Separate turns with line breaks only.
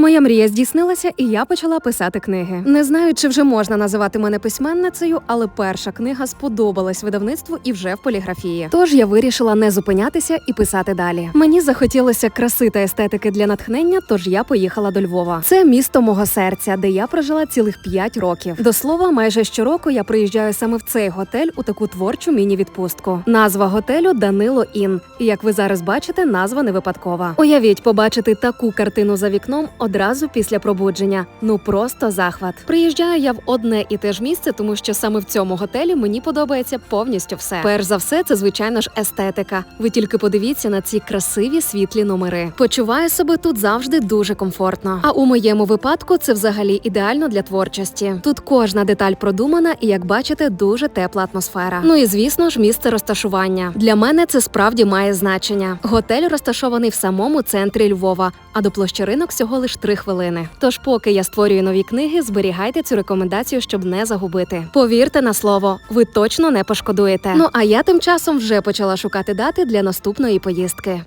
Моя мрія здійснилася, і я почала писати книги. Не знаю, чи вже можна називати мене письменницею, але перша книга сподобалась видавництву і вже в поліграфії. Тож я вирішила не зупинятися і писати далі. Мені захотілося краси та естетики для натхнення, тож я поїхала до Львова. Це місто мого серця, де я прожила цілих 5 років. До слова, майже щороку я приїжджаю саме в цей готель у таку творчу міні-відпустку. Назва готелю Данило Ін. І як ви зараз бачите, назва не випадкова. Уявіть, побачити таку картину за вікном одразу після пробудження. Ну просто захват. Приїжджаю я в одне і те ж місце, тому що саме в цьому готелі мені подобається повністю все. Перш за все, це звичайно ж естетика. Ви тільки подивіться на ці красиві світлі номери. Почуваю себе тут завжди дуже комфортно. А у моєму випадку це взагалі ідеально для творчості. Тут кожна деталь продумана і, як бачите, дуже тепла атмосфера. Ну і звісно ж, місце розташування для мене це справді має значення. Готель розташований в самому центрі Львова, а до площі ринок всього лише Три хвилини. Тож, поки я створюю нові книги, зберігайте цю рекомендацію, щоб не загубити. Повірте на слово, ви точно не пошкодуєте. Ну а я тим часом вже почала шукати дати для наступної поїздки.